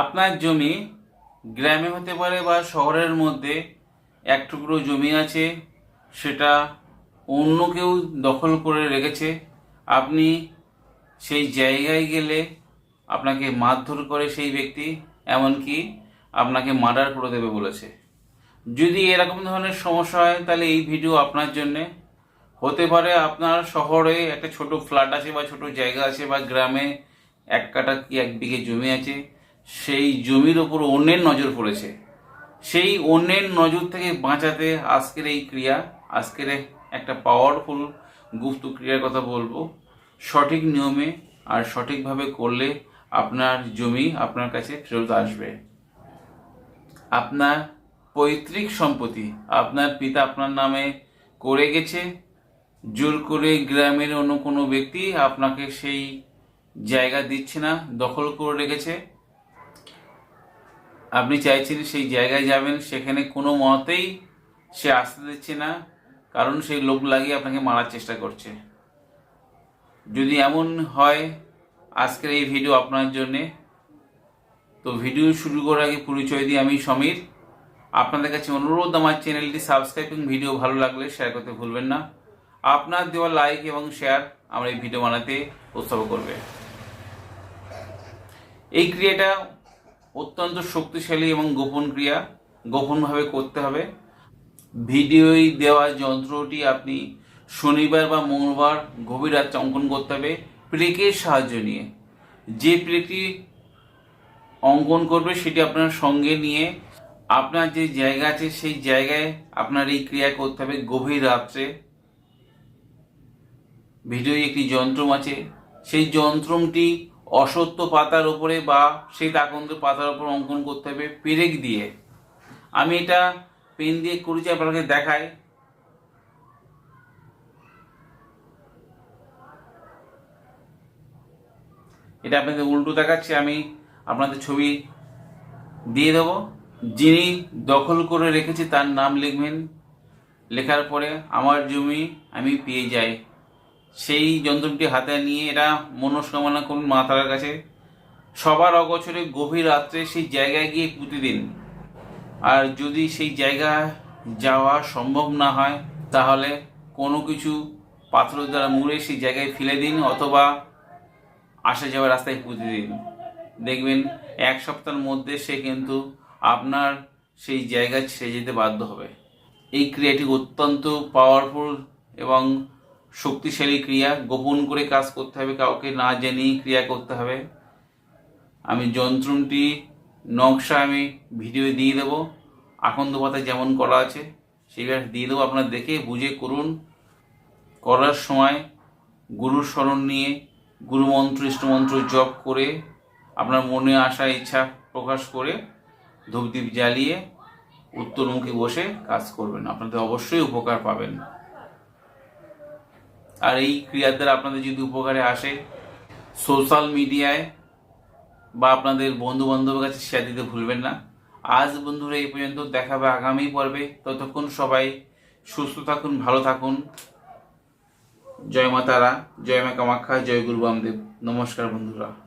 আপনার জমি গ্রামে হতে পারে বা শহরের মধ্যে এক টুকরো জমি আছে, সেটা অন্য কেউ দখল করে রেখেছে, আপনি সেই জায়গায় গেলে আপনাকে মারধর করে সেই ব্যক্তি, এমনকি আপনাকে মার্ডার করে দেবে বলেছে। যদি এরকম ধরনের সমস্যা হয়, তাহলে এই ভিডিও আপনার জন্যে। হতে পারে আপনার শহরে একটা ছোট ফ্ল্যাট আছে বা ছোট জায়গা আছে বা গ্রামে এক কাটা কি এক বিঘে জমি আছে সেই জমির ওপর অন্যের নজর পড়েছে। সেই অন্যের নজর থেকে বাঁচাতে আজকের এই ক্রিয়া, আজকের একটা পাওয়ারফুল গুপ্ত ক্রিয়ার কথা বলব। সঠিক নিয়মে আর সঠিকভাবে করলে আপনার জমি আপনার কাছে ফেরত আসবে। আপনার পৈতৃক সম্পত্তি আপনার পিতা আপনার নামে করে গেছে। জোর করে গ্রামের অন্য কোনো ব্যক্তি আপনাকে সেই জায়গা দিচ্ছে না, দখল করে রেখেছে। আপনি চাইছেন সেই জায়গায় যাবেন, সেখানে কোনো মতেই সে আসতে দিচ্ছে না, কারণ সেই লোক লাগিয়ে আপনাকে মারার চেষ্টা করছে। যদি এমন হয়, আজকের এই ভিডিও আপনার জন্যে। তো ভিডিও শুরু করার আগে পরিচয় দিই আমি সমীর। আপনাদের কাছে অনুরোধ, আমার চ্যানেলটি সাবস্ক্রাইব ভিডিও ভালো লাগলে শেয়ার করতে ভুলবেন না। আপনার দেওয়া লাইক এবং শেয়ার আমার এই ভিডিও বানাতে উৎসাহ করবে। এই ক্রিয়াটা অত্যন্ত শক্তিশালী এবং গোপন ক্রিয়া, গোপনভাবে করতে হবে। ভিডিওই দেওয়া যন্ত্রটি আপনি শনিবার বা মঙ্গলবার গভীর রাত্রে অঙ্কন করতে হবে প্রেকের সাহায্য নিয়ে। যে প্রেকটি অঙ্কন করবে সেটি আপনার সঙ্গে নিয়ে আপনার যে জায়গা আছে সেই জায়গায় আপনার এই ক্রিয়া করতে হবে গভীর রাত্রে। ভিডিওয় একটি যন্ত্রম আছে। সেই যন্ত্রমটি অসত্য পাতার উপরে বা সেই তাকন্দ পাতার উপর অঙ্কন করতে হবে, পেরেক দিয়ে। আমি এটা পেন দিয়ে করেছি আপনাকে দেখাই। এটা আপনাদের উল্টো দেখাচ্ছি, আমি আপনাদের ছবি দিয়ে দেবো। যিনি দখল করে রেখেছে তার নাম লিখবেন। লেখার পরে, আমার জমি আমি পেয়ে যাই। সেই যন্ত্রটি হাতে নিয়ে এরা মনস্কামনা করুন মা তারার কাছে। সবার অগোচরে গভীর রাত্রে সেই জায়গায় গিয়ে পুঁতে দিন। আর যদি সেই জায়গা যাওয়া সম্ভব না হয়, তাহলে কোনো কিছু পাথরের দ্বারা মুড়ে সেই জায়গায় ফেলে দিন অথবা আসা যাওয়ার রাস্তায় পুঁতে দিন। দেখবেন এক সপ্তাহের মধ্যে সে কিন্তু আপনার সেই জায়গা ছেড়ে যেতে বাধ্য হবে। এই ক্রিয়াটি অত্যন্ত পাওয়ারফুল এবং শক্তিশালী ক্রিয়া, গোপন করে কাজ করতে হবে, কাউকে না জেনেই ক্রিয়া করতে হবে। আমি যন্ত্রটি, নকশা আমি ভিডিও দিয়ে দেবো। আকন্দ পাতায় যেমন করা আছে সেইভাবে দিয়ে দেবো। আপনারা দেখে বুঝে করুন। করার সময় গুরুর স্মরণ নিয়ে, গুরুমন্ত্র, ইষ্টমন্ত্র জপ করে, আপনার মনে আসা ইচ্ছা প্রকাশ করে ধূপদীপ জ্বালিয়ে উত্তরমুখী বসে কাজ করবেন। আপনাদের অবশ্যই উপকার পাবেন। আর এই ক্রিয়ার দ্বারা আপনাদের যদি উপকারে আসে সোশ্যাল মিডিয়ায় বা আপনাদের বন্ধু বান্ধবের কাছে শেয়ার দিতে ভুলবেন না। আজ বন্ধুরা এই পর্যন্ত দেখা হবে আগামী পর্বে। ততক্ষণ সবাই সুস্থ থাকুন, ভালো থাকুন। জয় মা তারা জয় মা কামাখ্যা, জয় গুরু বামদেব। নমস্কার বন্ধুরা।